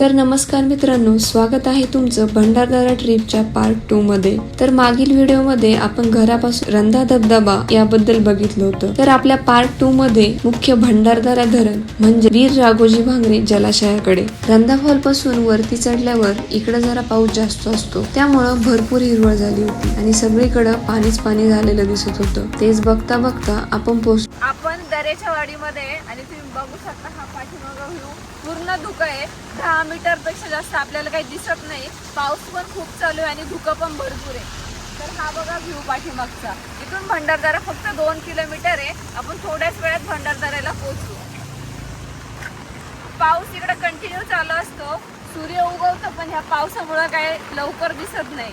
तर नमस्कार मित्रांनो स्वागत आहे तुमचं भंडारदारा ट्रिपच्या पार्ट टू मध्ये. तर मागील व्हिडिओमध्ये आपण घरापासून रंधा धबधबा याबद्दल बघितलं होतं. तर आपल्या पार्ट टू मध्ये मुख्य भंडारदारा धरण म्हणजे वीर राघोजी भांगरे जलाशयाकडे. रंधा फॉलपासून वरती चढल्यावर इकडे जरा पाऊस जास्त असतो. त्यामुळं भरपूर हिरवळ झाली होती आणि सगळीकडे पाणीच पाणी झालेलं दिसत होतं. तेच बघता बघता आपण पोहोच आपण दरेच्या वाडीमध्ये आणि तुम्ही बघू शकता पूर्ण धुकं आहे. दहा मीटरपेक्षा जास्त आपल्याला काही दिसत नाही. पाऊस पण खूप चालू आहे आणि धुकं पण भरपूर आहे. तर हा बघा व्ह्यू पाठीमागचा. इथून भंडारदारा फक्त दोन किलोमीटर आहे. आपण थोड्याच वेळात भंडारदाऱ्याला पोहोचू. पाऊस इकडे कंटिन्यू चालू असतो. सूर्य उगवतो पण ह्या पावसामुळे काय लवकर दिसत नाही.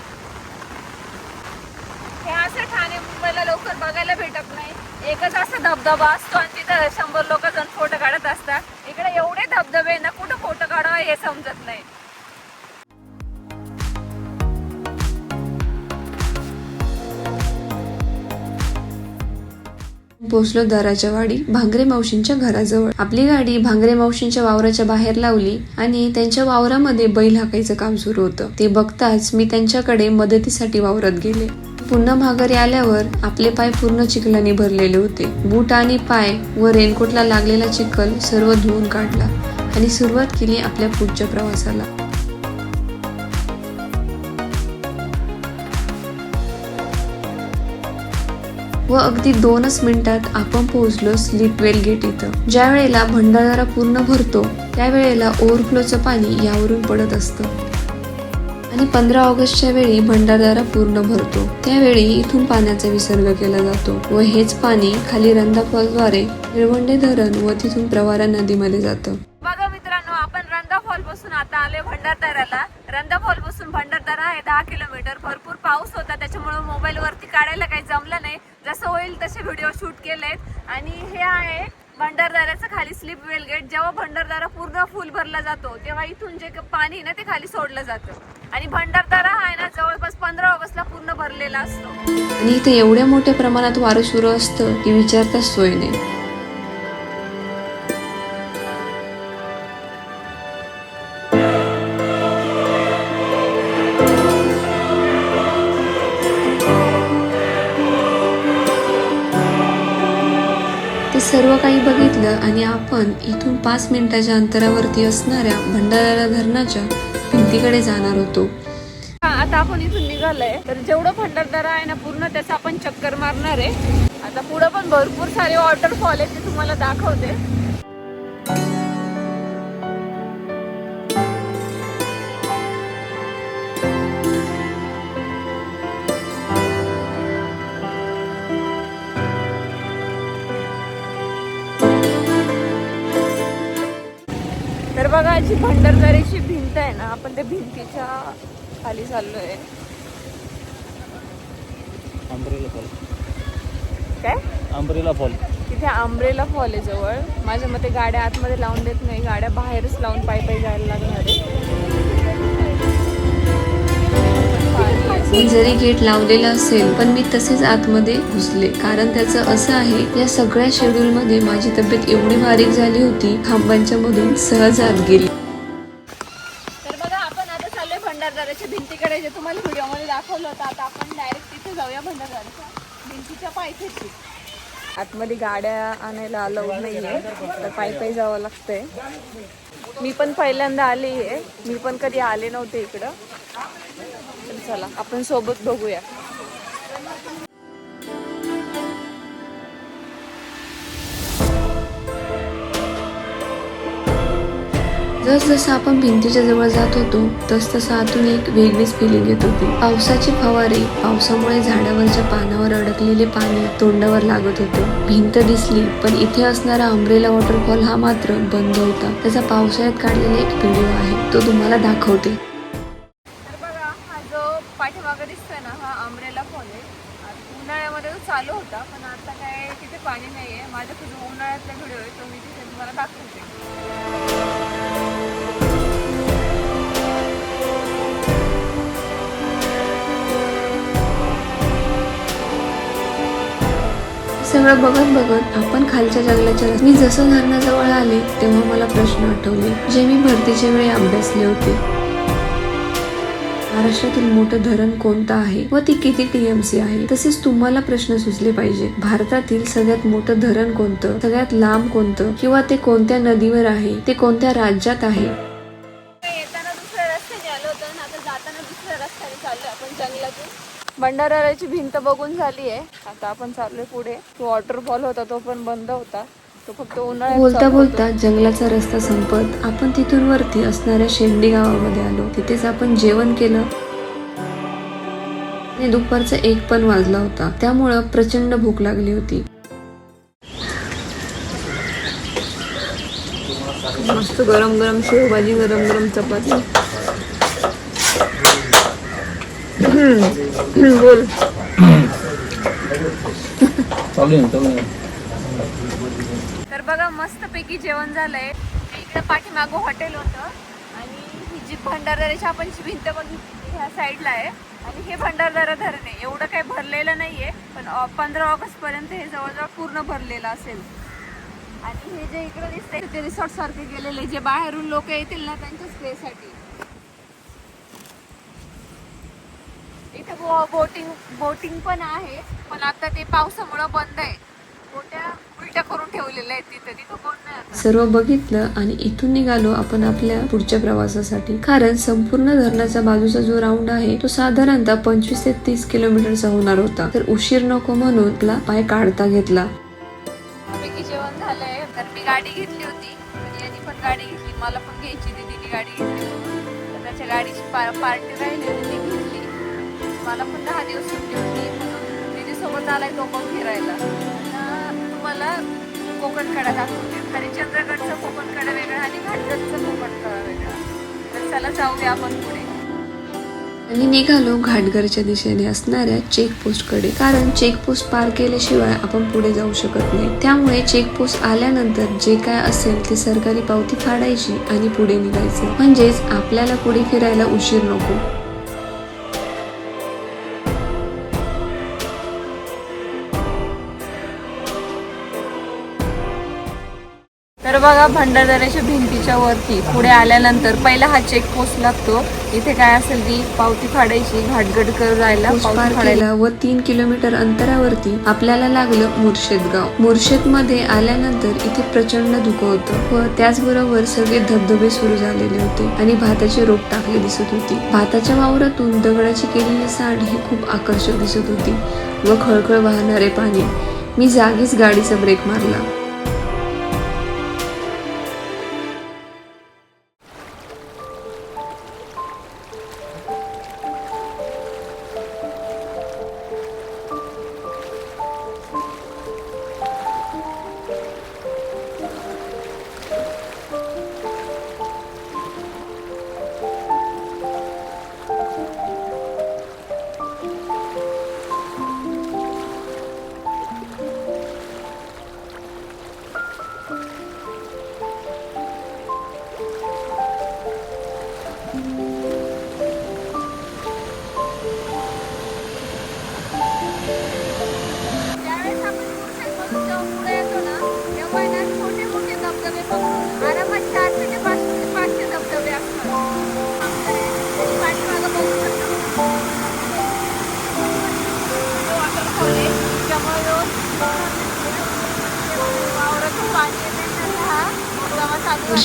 हे असं ठाणे मुंबईला लवकर बघायला भेटत नाही. एकच असा धबधबा असतो आणि तिथं शंभर लोक जण फोटो काढत असतात इकडे एवढे धबधबे आहे ना कुठं फोटो काढावा हे समजत नाही. पोचलो दराच्या वाडी भांगरे मावशींच्या घराजवळ. आपली गाडी भांगरे मावशींच्या वावराच्या बाहेर लावली आणि त्यांच्या वावरामध्ये बैल हाकायचं काम सुरू होतं. ते बघताच मी त्यांच्याकडे मदतीसाठी वावरात गेले. पुन्हा माघारी आल्यावर आपले पाय पूर्ण चिखलाने भरलेले होते. बूट आणि पाय व रेनकोटला लागलेला चिखल सर्व धुवून काढला. आणि सुरुवात केली आपल्या पुढच्या प्रवासाला. व अगदी दोनच मिनिटात आपण पोहोचलो स्लीपवेल गेट इथं. ज्या वेळेला भंडारा पूर्ण भरतो त्यावेळेला ओव्हरफ्लोचं पाणी यावरून पडत असतं. आणि पंधरा ऑगस्टच्या वेळी भंडारदारा पूर्ण भरतो. त्यावेळी इथून पाण्याचा विसर्ग केला जातो व हेच पाणी खाली रंधा फॉलद्वारे निळवंडे धरण व तिथून प्रवारा नदीमध्ये जातं. आता आले भंडारदाराला रंधा बसून पासून भंडारदारा आहे दहा किलोमीटर. भरपूर पाऊस होता त्याच्यामुळे मोबाईल वरती काढायला काही जमलं नाही. जसं होईल तसे व्हिडिओ शूट केलेत. आणि हे आहे भंडारदाऱ्याचं खाली स्लिप वेल गेट जेव्हा भंडारदारा पूर्ण फुल भरला जातो तेव्हा इथून जे पाणी आहे ना ते खाली सोडलं जातं. आणि भंडारदारा हा आहे ना जवळपास पंधरा ऑगस्टला पूर्ण भरलेला असतो. आणि इथे एवढ्या मोठ्या प्रमाणात वारं सुरू असतं की विचारताच सोय नाही. सर्व काही बघितलं आणि आपण इथून पाच मिनिटाच्या अंतरावरती असणाऱ्या भंडारा धरणाच्या भिंतीकडे जाणार होतो. हा, आता आपण इथून निघालोय. तर जेवढं भंडारदारा आहे ना पूर्ण त्याचा आपण चक्कर मारणार आहे. आता पुढं पण भरपूर सारे वॉटरफॉल आहे ते तुम्हाला दाखवते. बघा जी भंडारदारीची भिंत आहे ना आपण त्या भिंतीच्या खाली चाललोय. Umbrella fall. काय? Umbrella fall. तिथे आंब्रेला फॉल आहे जवळ. माझ्या मते गाड्या आतमध्ये लावून देत नाही गाड्या बाहेरच लावून पायी पायी जायला लागणार आहे. मी जरी गेट लावलेलं असेल पण मी तसेच आतमध्ये घुसले. कारण त्याचं असं आहे या सगळ्या शेड्यूल मध्ये माझी तब्येत एवढी बारीक झाली होती खांबांच्या मधून सहज आत गेली. तर बघा आपण आता चाललोय भंडारदाराच्या भिंतीकडे जे तुम्हाला व्हिडिओमध्ये दाखवलं होतं. आता आपण डायरेक्ट तिथे जाऊया भंडारदाराच्या भिंतीच्या पायथ्याशी. आतमध्ये गाड्या आणायला अलाउड नाहीये तर पायी पायी जावं लागतंय. मी पण पहिल्यांदा आली आहे मी पण कधी आले नव्हते इकडं. चला आपण सोबत बघूया. जसजसं आपण भिंतीच्या जवळ जात होतो तस तसं आतून एक वेगळीच फिलिंग येत होती. पावसाची फवारे पावसामुळे झाडावरच्या पानावर अडकलेले पाणी तोंडावर लागत होतं. भिंत दिसली पण इथे असणारा अम्ब्रेला वॉटरफॉल हा मात्र बंद होता. त्याचा पावसाळ्यात काढलेला एक व्हिडिओ आहे तो तुम्हाला दाखवते. त्याच्यात मी जसं धरणाजवळ आले तेव्हा मला प्रश्न आठवले जे मी भरतीच्या वेळी अभ्यासले होते. महाराष्ट्रातील मोठं धरण कोणतं आहे व ती किती टीएमसी आहे? तसेच तुम्हाला प्रश्न सुचले पाहिजे. भारतातील सगळ्यात मोठं धरण कोणतं? सगळ्यात लांब कोणतं? किंवा ते कोणत्या नदीवर आहे? ते कोणत्या राज्यात आहे? येताना भंडाराची भिंत बघून झाली आहे आता आपण चाललोय पुढे. तो वॉटरफॉल होता तो पण बंद होता. बोलता बोलता जंगलाचा रस्ता संपत आपण तिथून वरती असणाऱ्या शेंडी गावामध्ये आलो. तिथेच आपण जेवण केलं. आणि दुपारचा एक पण वाजला होता. त्यामुळं प्रचंड भूक लागली होती. मस्त गरम गरम शेवभाजी गरम गरम चपाती. बोल. तर बघा मस्त पैकी जेवण झालंय. इकडे पाठीमागं हॉटेल होतं. आणि ही जी भंडारदऱ्याची आपण जी भिंत बघितली ह्या साईडला आहे. आणि हे भंडारदारा धरण. आहे एवढं काही भरलेलं नाहीये पण पंधरा ऑगस्ट पर्यंत हे जवळजवळ पूर्ण भरलेलं असेल. आणि हे जे इकडे दिसतंय ते रिसॉर्ट सारखे गेलेले जे बाहेरून लोक येतील ना त्यांच्या स्टेसाठी इथं बोटिंग बोटिंग पण आहे पण आता ते पावसामुळं बंद आहे. मोठ्या उलट्या करून ठेवलेल्या आहेत तिथे. तिथं कोण नाही आता. सर्व बघितलं आणि इथून निघालो आपण आपल्या पुढच्या प्रवासासाठी. कारण संपूर्ण धरणाचा बाजूचा जो राऊंड आहे तो साधारणतः पंचवीस ते तीस किलोमीटरचा होणार होता. तर उशीर नको म्हणून आपला पाय काढता घेतला. जेवण झालंय तर मी गाडी घेतली होती. यांनी पण गाडी घेतली. मला पण घ्यायची तिने गाडी घेतली. तर त्याच्या गाडीची पा पार्टी राहिली होती घेतली. मला पण दहा दिवस सुट्टी होती. म्हणून दीदी सोबत आलाय तो पण फिरायला. तुम्हाला कोकण कडा दाखवते हरिश्चंद्रगडचा कोकण कडा वेगळा आणि घाटगडचा कोकण कडा वेगळा. तर चला जाऊया आपण पुढे. आणि निघालो घाटघरच्या दिशेने असणाऱ्या चेकपोस्टकडे कारण चेकपोस्ट पार केल्याशिवाय आपण पुढे जाऊ शकत नाही. त्यामुळे चेकपोस्ट आल्यानंतर जे काय असेल ते सरकारी पावती फाडायची आणि पुढे निघायचे. म्हणजेच आपल्याला पुढे फिरायला उशीर नको. बघा भंडारदऱ्याच्या भिंतीच्या वरती. पुढे आल्यानंतर पहिला हा चेक पोस्ट लागतो. इथे काय असेल ती पावती फाडायची घाटगडकर जायला फाडायला. व तीन किलोमीटर अंतरावरती आपल्याला लागलं मुर्शेद गाव मुर्शेदमध्ये आल्यानंतर इथे प्रचंड धुकं होतं व त्याचबरोबर सगळे धबधबे सुरू झालेले होते आणि भाताचे रोप टाकले दिसत होती. भाताच्या वावरातून दगडाची केलेली साड ही खूप आकर्षक दिसत होती व खळखळ वाहणारे पाणी. मी जागीच गाडीचा ब्रेक मारला.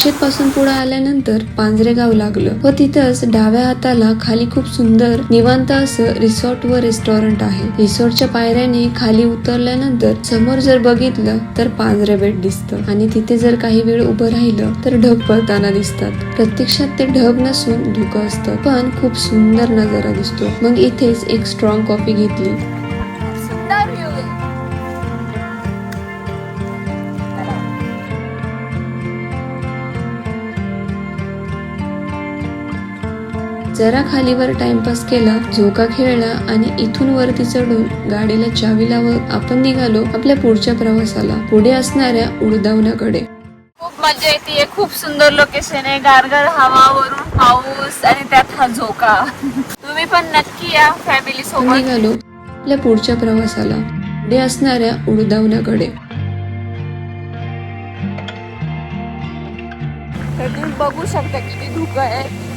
मुरगावा पासून पुढे आल्यानंतर पांजरे गाव लागलं व तिथंच डाव्या हाताला खाली खूप सुंदर निवांत असं रिसॉर्ट व रेस्टॉरंट आहे. रिसॉर्टच्या पायऱ्याने खाली उतरल्यानंतर समोर जर बघितलं तर पांजरे बेट दिसतं. आणि तिथे जर काही वेळ उभं राहिलं तर ढग पळताना दिसतात. प्रत्यक्षात ते ढग नसून धुकं असतं. पण खूप सुंदर नजारा दिसतो. मग इथेच एक स्ट्रॉंग कॉफी घेतली. जरा खालीवर टाइमपास केला झोका खेळला आणि इथून वरती चढून गाडीला चावी लावत आपण निघालो आपल्या पुढच्या प्रवासाला पुढे असणाऱ्या उडदावण्याकडे खूप मजा येते खूप सुंदर लोकेशन आहे. गारगार हवा वरून पाऊस आणि त्यात हा झोका. तुम्ही पण नक्की या फॅमिली सोबत. निघालो आपल्या पुढच्या प्रवासाला पुढे असणाऱ्या तर तुम्ही बघू शकता किती धुकं आहे.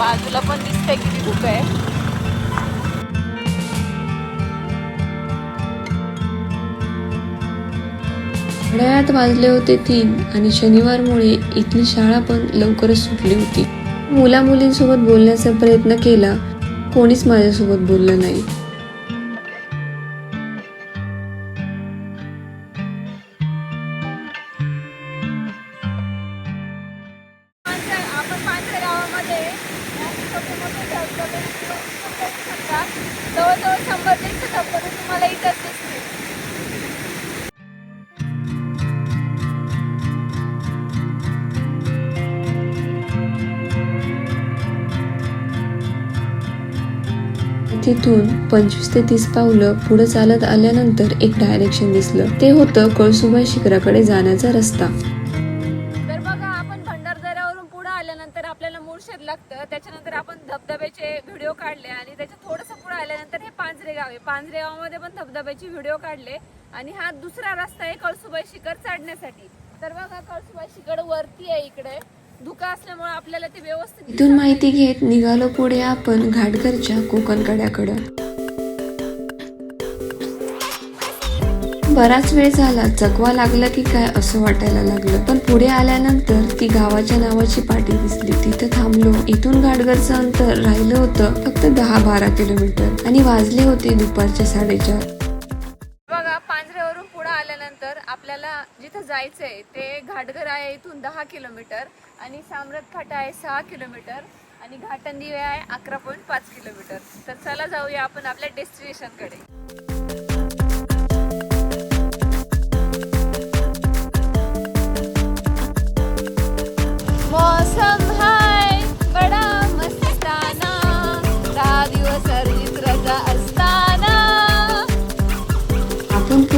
बाजूला पण दिसतंय किती धुकं आहे. घड्याळात वाजले होते तीन आणि शनिवारमुळे इथली शाळा पण लवकरच सुटली होती. मुला मुलींसोबत बोलण्याचा प्रयत्न केला. कोणीच माझ्यासोबत बोललं नाही. तिथून पंचवीस ते तीस पावलं पुढे चालत आल्यानंतर एक डायरेक्शन दिसलं. ते होतं कळसुबाई शिखराकडे जाण्याचा रस्ता. तर बघा आपण भंडारदऱ्यावरून पुढे आल्यानंतर आपल्याला मुळशेत लागतं. त्याच्यानंतर आपण धबधब्याचे व्हिडिओ काढले आणि त्याच्या थोडंसं पुढे आल्यानंतर हे पांजरे गाव आहे. पांजरे गावामध्ये पण धबधब्याचे व्हिडिओ काढले आणि हा दुसरा रस्ता आहे कळसुबाई शिखर चढण्यासाठी. तर बघा कळसुबाई शिखर वरती आहे इकडे. धुका असल्यामुळे आपल्याला ते व्यवस्थित इथून माहिती घेत निघालो पुढे आपण घाटघरच्या कोकण कड्याकडं बराच वेळ झाला चकवा लागला की काय असं वाटायला लागलं. पण पुढे आल्यानंतर ती गावाच्या नावाची पाटी दिसली. तिथं थांबलो. इथून घाटघरचं अंतर राहिलं होतं फक्त दहा बारा किलोमीटर. आणि वाजले होते दुपारचे साडेचार. बघा पुढे आल्यानंतर आपल्याला जिथं जायचंय ते घाटघर आहे इथून दहा किलोमीटर. आणि सामरत फाटा आहे सहा किलोमीटर आणि घाटंदिवे आहे अकरा पॉईंट पाच किलोमीटर. तर चला जाऊया आपण आपल्या डेस्टिनेशनकडे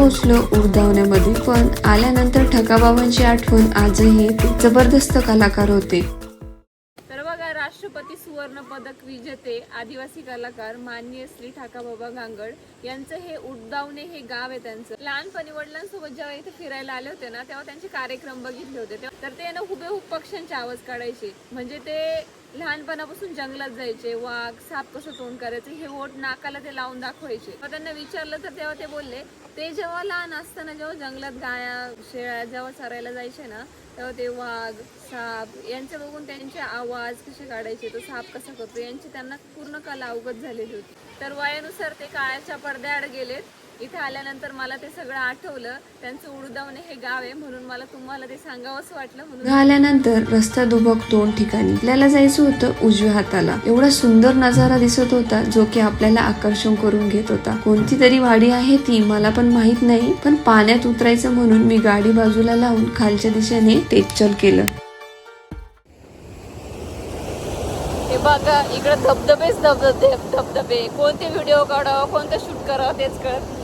आपण पोहोचलो उडदावण्यामध्ये पण आल्यानंतर ठकाबाबांची आठवण आजही जबरदस्त कलाकार होते. तर बघा राष्ट्रपती सुवर्ण पदक विजेते आदिवासी कलाकार माननीय श्री ठाकाबाबा गांगड यांचं हे उडदावणे हे गाव आहे त्यांचं. लहानपणी वडिलांसोबत जेव्हा इथे फिरायला आले होते ना तेव्हा त्यांचे कार्यक्रम बघितले होते. तेव्हा- तर ते ना हुबेहूब पक्ष्यांचे आवाज काढायचे. म्हणजे ते लहानपणापासून जंगलात जायचे वाघ साप कसं तोंड करायचं हे ओट नाकाला ते लावून दाखवायचे. मग त्यांना विचारलं तर तेव्हा ते बोलले ते जेव्हा लहान असताना जेव्हा जंगलात गाया शेळ्या जेव्हा चरायला जायचे ना तेव्हा ते वाघ साप यांचे बघून त्यांचे आवाज कसे काढायचे तो साप कसा करतो यांची त्यांना पूर्ण कला अवगत झालेली होती. तर वयानुसार ते काळाच्या पडद्याआड गेलेत. इथे आल्यानंतर मला ते सगळं आठवलं. त्यांचं उडदावणे हे गाव आहे म्हणून मला तुम्हाला ते सांगावंसं वाटलं म्हणून आल्यानंतर रस्ता दुबक दोन ठिकाणी. आपल्याला जायचं होतं उजव्या हाताला. एवढा सुंदर नजारा दिसत होता जो की आपल्याला आकर्षण करून घेत होता. कोणती तरी वाडी आहे ती मला पण माहीत नाही पण पाण्यात उतरायचं म्हणून मी गाडी बाजूला लावून खालच्या दिशेने तेचल केलं. हे बघा इकडे धबधबेच धबधबे धबधबे. कोणते व्हिडिओ काढावं कोणतं शूट करावं तेच कळत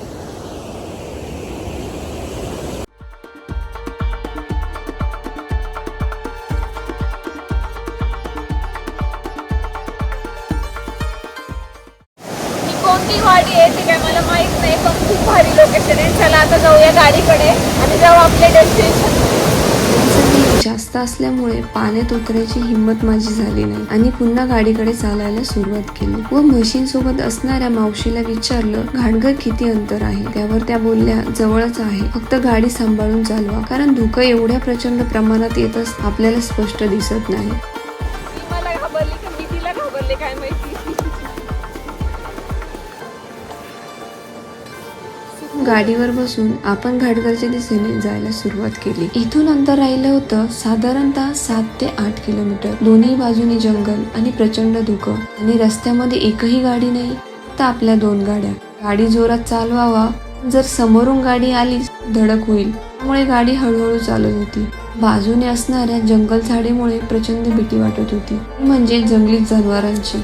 कोणती वाडी आहे ते काय मला माहीत नाही पण खूप भारी लोकेशन आहे. चला आता जाऊया गाडीकडे. आणि जाऊ आपले डेस्टिनेशन जास्त असल्यामुळे पाण्यात उतरायची हिंमत माझी झाली नाही. आणि पुन्हा गाडीकडे चालायला सुरुवात केली. व म्हशींसोबत असणाऱ्या मावशीला विचारलं घाणघर किती अंतर आहे? त्यावर त्या बोलल्या जवळच आहे. फक्त गाडी सांभाळून चालवा. कारण धुकं एवढ्या प्रचंड प्रमाणात येतच आपल्याला स्पष्ट दिसत नाही. गाडीवर बसून आपण घाटघरच्या दिशेने जायला सुरुवात केली. इथून अंतर राहिलं होतं साधारणतः सात ते आठ किलोमीटर. दोन्ही बाजूनी जंगल आणि प्रचंड धुकं. आणि रस्त्यामध्ये एकही गाडी नाही तर आपल्या दोन गाड्या. गाडी जोरात चालवावा. जर समोरून गाडी आली धडक होईल. त्यामुळे गाडी हळूहळू चालत होती. बाजूने असणाऱ्या जंगल झाडीमुळे प्रचंड भीती वाटत होती. म्हणजे जंगली जनावरांची.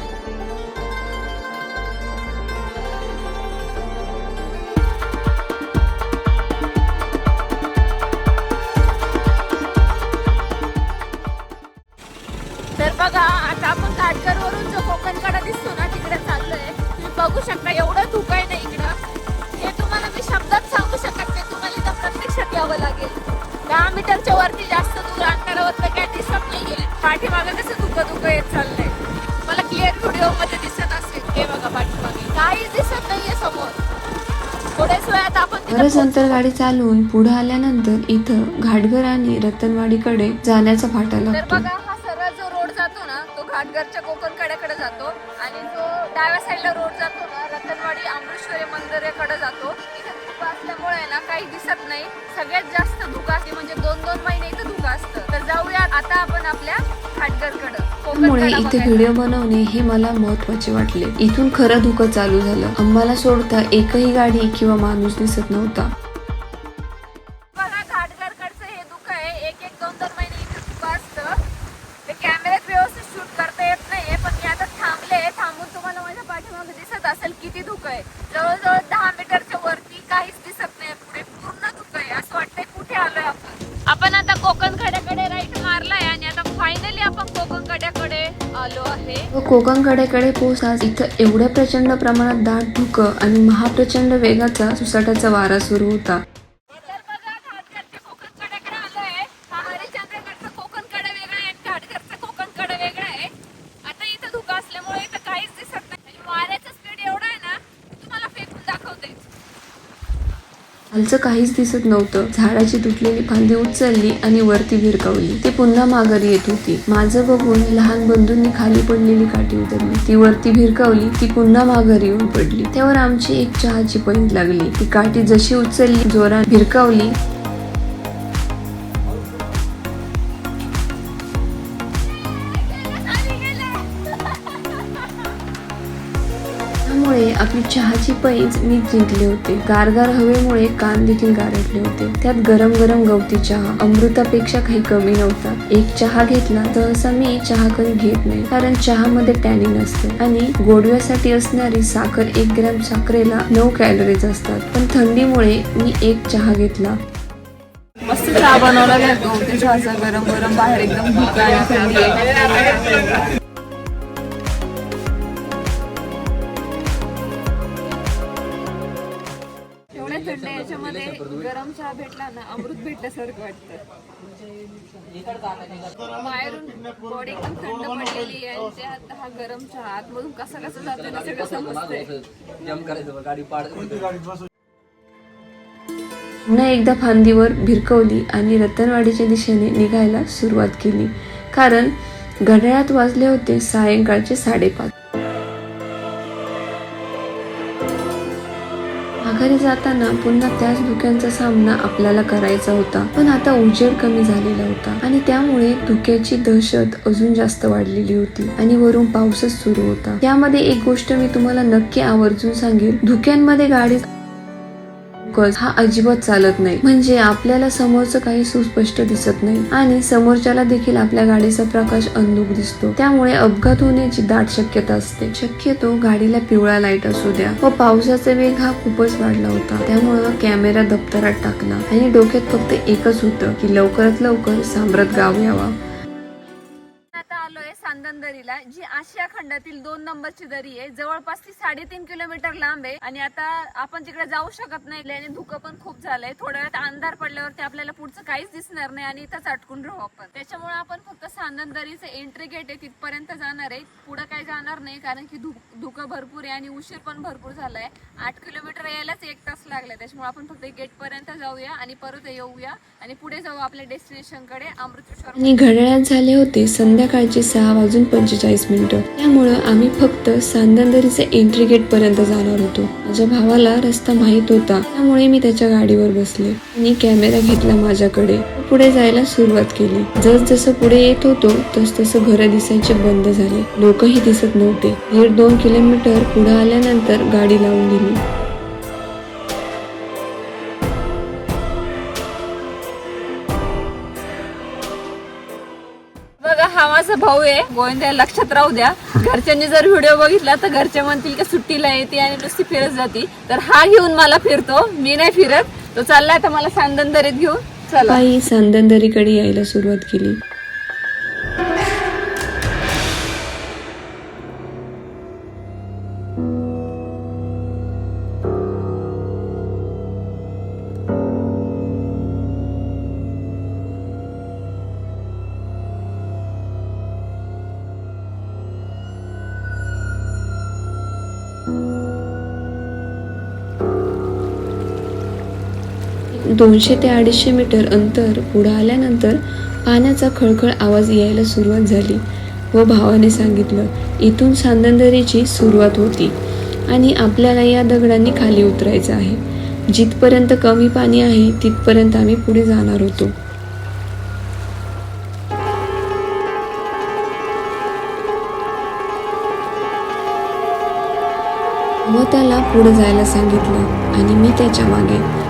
बरंच अंतर गाडी चालवून पुढे आल्यानंतर इथं घाटघर आणि रतनवाडीकडे जाण्याचा फाटा तर लागतो बघा हा सरळ जो रोड जातो ना तो घाटघरच्या कोकण कड्याकडे जातो आणि जो डाव्या साईडला रोड जातो ना रतनवाडी अमृतश्वरी मंदिराकडे जातो. इथे धुकं असल्यामुळे ना काही दिसत नाही. सगळ्यात जास्त धुकं म्हणजे दोन दोन महिने इथं धुकं असतं. तर जाऊया आता आपण आपल्या घाटघरकडं. त्यामुळे इथे. व्हिडिओ बनवणे हे मला महत्त्वाचे वाटले. इथून खरं धुकं चालू झालं. आम्हाला सोडता एकही गाडी किंवा माणूस दिसत नव्हता. आलो आहे व पोहोचताच इथं एवढ्या प्रचंड प्रमाणात दाट धुकं आणि महाप्रचंड वेगाचा सुसाटाचा वारा सुरू होता तर बघा घाटघरच्या कोकण कड्याकडे आलोय हा हरिश्चंद्रगडचा कोकण कडा वेगळा आहे आणि घाटघरचा कोकण कडा वेगळा आहे आता इथं धुकं असल्यामुळे इथं काहीच दिसत नाही आणि वाऱ्याचा स्पीड एवढा आहे ना की तुम्हाला फेकून दाखवते खालचं काहीच दिसत नव्हतं. झाडाची तुटलेली फांदी उचलली आणि वरती भिरकावली ती पुन्हा माघारी येत होती. माझं बघून लहान बंधूंनी खाली पडलेली काठी उतरली. ती वरती भिरकावली ती पुन्हा माघारी येऊन पडली त्यावर आमची एक चहाची पैंत लागली. ती काठी जशी उचलली जोरात भिरकावली त्यामुळे आपली चहाची पैज मी जिंकले होते. गारगार हवेमुळे कान देखील गारटले होते. त्यात गरम गरम गवती चहा. अमृतापेक्षा काही कमी नव्हता. एक चहा घेतला सहसा मी चहा कधी घेत नाही कारण चहामध्ये टॅनिन असते. आणि गोडव्यासाठी असणारी साखर एक ग्रॅम साखरेला नऊ कॅलरीज असतात. पण थंडीमुळे मी एक चहा घेतला. मस्त चहा बनवला जातो ते चहाचा गरम गरम बाहेर एकदम आणि थंडी चहा भेटला ना अमृत भेटल्यासारखं वाटतं. बाहेरून बॉडी एकदम थंड पडलेली आहे त्यात हा गरम चहा आतमधून कसा कसा जातो ना सगळं समजतंय. पुन्हा एकदा फांदीवर भिरकवली आणि रतनवाडीच्या दिशेने निघायला सुरुवात केली. कारण घड्याळात वाजले होते सायंकाळचे साडेपाच. जाताना पुन्हा त्याच धुक्यांचा सामना आपल्याला करायचा होता. पण आता उजेड कमी झालेला होता. आणि त्यामुळे धुक्याची दहशत अजून जास्त वाढलेली होती. आणि वरून पाऊसच सुरू होता. यामध्ये एक गोष्ट मी तुम्हाला नक्की आवर्जून सांगेन. धुक्यांमध्ये गाडी फोकस हा अजिबात चालत नाही. म्हणजे आपल्याला समोरचं काही सुस्पष्ट दिसत नाही आणि समोरच्याला देखील आपल्या गाडीचा प्रकाश अंधुक दिसतो. त्यामुळे अपघात होण्याची दाट शक्यता असते. शक्यतो गाडीला पिवळा लाइट असू द्या व पावसाचा वेग हा खूपच वाढला होता. त्यामुळं कॅमेरा दप्तरात टाकला आणि डोक्यात फक्त एकच होतं की लवकरात लवकर साम्रात गाव यावा. आलोय सांदन दरीला जी आशिया खंडातील दोन नंबरची दरी आहे. जवळपास ती साडेतीन किलोमीटर लांब आहे. आणि आता आपण तिकडे जाऊ शकत नाही. आणि धुकं पण खूप झालंय. थोड्या वेळात अंधार पडल्यावरती आपल्याला पुढचं काहीच दिसणार नाही आणि इथंच अटकून राहू आपण. त्याच्यामुळे आपण फक्त सांदन दरीचं एंट्री गेट आहे तिथपर्यंत जाणार आहे. पुढे काही जाणार नाही कारण की धुकं भरपूर आहे आणि उशीर पण भरपूर झालाय. आठ किलोमीटर यायलाच एक तास लागलाय. त्याच्यामुळे आपण फक्त गेट पर्यंत जाऊया आणि परत येऊया. आणि पुढे जाऊ आपल्या डेस्टिनेशनकडे. अमृतेश्वर आणि घड्याळात झाले होते. संध्याकाळचे सहा वाजून पंचेचाळीस मिनिटं. त्यामुळं आम्ही फक्त सांदनदरीचे एंट्री गेट पर्यंत जाणार होतो. माझ्या भावाला रस्ता माहीत होता. त्यामुळे मी त्याच्या गाडीवर बसले. आणि कॅमेरा घेतला माझ्याकडे. पुढे जायला सुरुवात केली. जस जसं पुढे येत होतो तस तसं घरं दिसायचे बंद झाले. लोकही दिसत नव्हते. दीड दोन किलोमीटर पुढे आल्यानंतर गाडी लावून दिली. बघा भाऊ आहे गोविंदा लक्षात राहू द्या. घरच्यांनी जर व्हिडिओ बघितला तर घरचे म्हणतील की सुट्टीला येते आणि नुसती फिरत जाते. तर हा घेऊन मला फिरतो मी नाही फिरत. तो चाललाय तर मला सांदनदरीत घेऊन. चला. सांदन दरीकडे यायला सुरुवात केली. दोनशे ते अडीचशे मीटर अंतर पुढं आल्यानंतर पाण्याचा खळखळ आवाज यायला सुरुवात झाली व भावाने सांगितलं इथून सांदनदरीची सुरुवात होती आणि आपल्याला या दगडांनी खाली उतरायचं आहे. जिथपर्यंत कमी पाणी आहे तिथपर्यंत आम्ही पुढे जाणार होतो. व त्याला पुढे जायला सांगितलं आणि मी त्याच्यामागे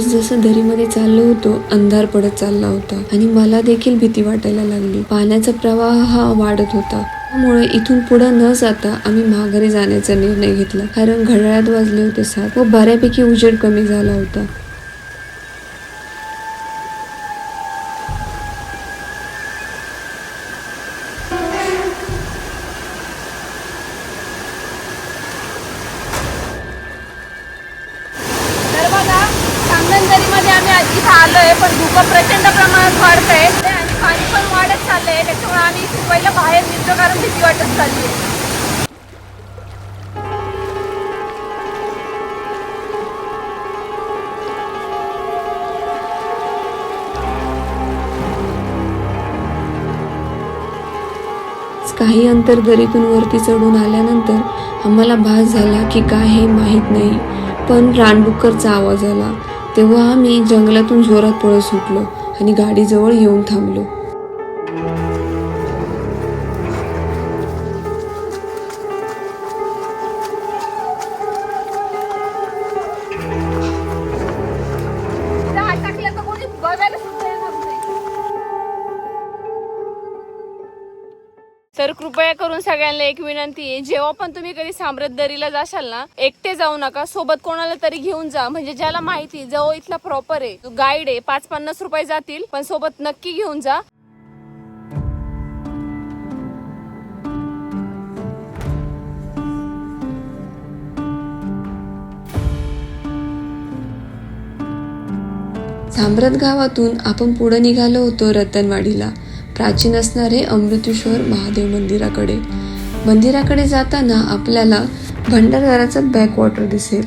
जसजसं दरीमध्ये चाललो होतो अंधार पडत चालला होता आणि मला देखील भीती वाटायला लागली. पाण्याचा प्रवाह हा वाढत होता. त्यामुळे इथून पुढे न जाता आम्ही माघारी जाण्याचा निर्णय घेतला. कारण घड्याळात वाजले होते सात व बऱ्यापैकी उजेड कमी झाला होता. काही अंतर दरीतून वरती चढून आल्यानंतर आम्हाला भास झाला की काय हे माहीत नाही. पण रानडुक्करचा आवाज आला. तेव्हा आम्ही जंगलातून जोरात पळत सुटलो आणि गाडीजवळ येऊन थांबलो. एक विनंती आहे जेव्हा पण तुम्ही कधी साम्राज्य दरीला जाशाल ना एकटे जाऊ नका सोबत कोणाला तरी घेऊन जा. म्हणजे ज्याला माहिती जवळ इथला प्रॉपर आहे गाईड आहे. पाच पन्नास रुपये जातील पण सोबत नक्की घेऊन जा. सांब्रत गावातून आपण पुढे निघालो होतो रतनवाडीला. प्राचीन असणारे अमृतेश्वर महादेव मंदिराकडे. मंदिराकडे जाताना आपल्याला भंडारदाराचं बॅकवॉटर दिसेल.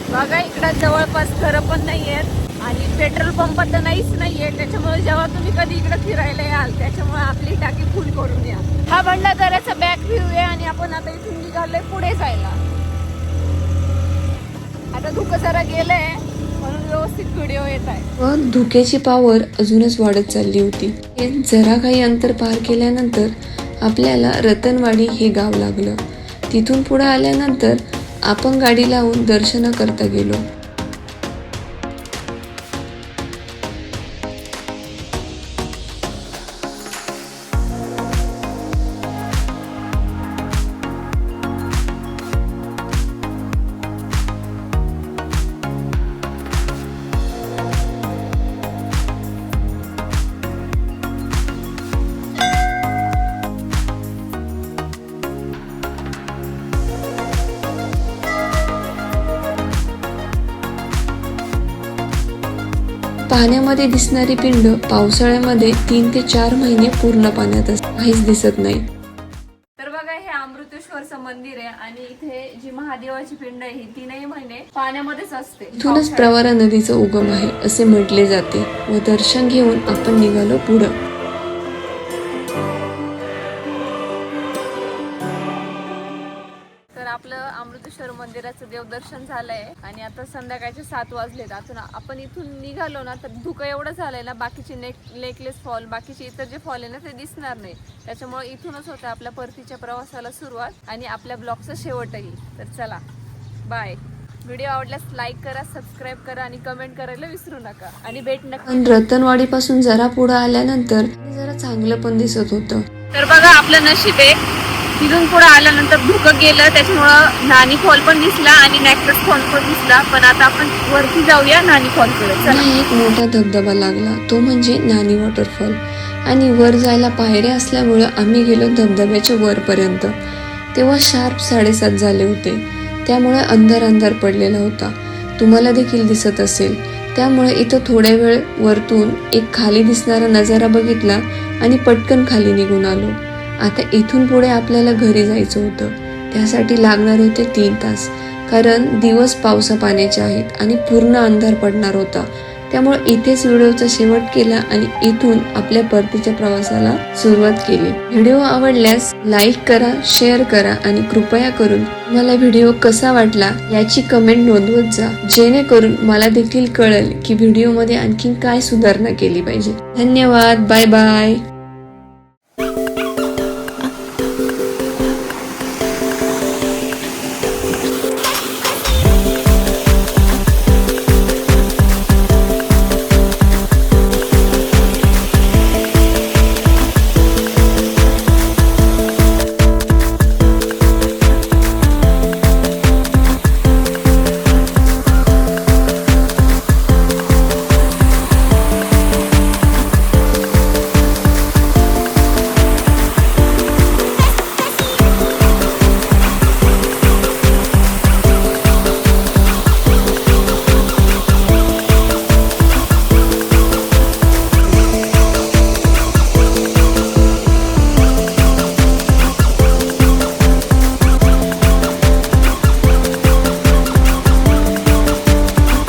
बघा इकडं जवळपास घरं पण नाहीयेत आणि पेट्रोल पंप तर नाहीच नाहीये. त्याच्यामुळे जेव्हा तुम्ही कधी इकडे फिरायला याल त्याच्यामुळे आपली टाकी फुल करून या हा भंडारदऱ्याचा बॅक व्ह्यू आहे आणि आपण आता इथून निघालोय पुढे जायला. आता धुकं जरा गेलंय म्हणून व्यवस्थित व्हिडिओ येत आहे. व धुक्याची पावर अजूनच वाढत चालली होती. जरा काही अंतर पार केल्यानंतर आपल्याला रतनवाडी हे गाव लागलं. तिथून पुढं आल्यानंतर आपण गाडी लावून दर्शनं करता गेलो. दिसणारी पिंड पावसाळ्यामध्ये तीन ते चार महिने पूर्ण पाण्यात असते. काहीच दिसत नाही. तर बघा हे अमृतेश्वरचं मंदिर आहे आणि इथे जी महादेवाची पिंड आहे ही तीनही महिने पाण्यामध्येच असते. इथूनच प्रवारा नदीचा उगम आहे असे म्हटले जाते. व दर्शन घेऊन आपण निघालो पुढं. मंदिराचं देवदर्शन झालंय आणि आता संध्याकाळचे सात वाजलेत. आता आपण इथून निघालो ना तर धुकं एवढं झालंय ना बाकीचे नेक नेकलेस फॉल बाकीचे इतर जे फॉल आहे ना ते दिसणार नाही. त्याच्यामुळे इथूनच होतं आपल्या परतीच्या प्रवासाला सुरुवात आणि आपल्या ब्लॉगचं शेवटही. तर चला बाय व्हिडिओ आवडल्यास लाईक करा सबस्क्राईब करा आणि कमेंट करायला विसरू नका. आणि भेट पण रतनवाडी पासून जरा पुढे आल्यानंतर जरा चांगलं पण दिसत होतं. तर बघा आपलं नशीब आहे. तिथून पुढे आल्यानंतर धुकं गेलं त्याच्यामुळं नानी फॉल पण दिसला आणि नेकलेस फॉल पण दिसला. पण आता आपण वरती जाऊया नानी फॉलकडे चला. एक मोठा धबधबा लागला. तो म्हणजे नानी वॉटरफॉल आणि वर जायला पायऱ्या असल्यामुळं आम्ही गेलो धबधब्याच्या वरपर्यंत. तेव्हा शार्प साडेसात झाले होते. त्यामुळे अंधार अंधार पडलेला होता. तुम्हाला देखील दिसत असेल. त्यामुळे इथं थोड्या वेळ वरतून एक खाली दिसणारा नजारा बघितला आणि पटकन खाली निघून आलो. आता इथून पुढे आपल्याला घरी जायचं होतं. त्यासाठी लागणार होते तीन तास. कारण दिवस पावसा पाण्याचे आहेत आणि पूर्ण अंधार पडणार होता. त्यामुळे इथेच व्हिडिओचा शेवट केला आणि इथून आपल्या परतीच्या प्रवासाला सुरुवात केली. व्हिडिओ आवडल्यास लाईक करा शेअर करा आणि कृपया करून मला व्हिडिओ कसा वाटला याची कमेंट नोंदवत जा. जेणेकरून मला देखील कळेल की व्हिडिओमध्ये आणखी काय सुधारणा केली पाहिजे. धन्यवाद. Bye bye.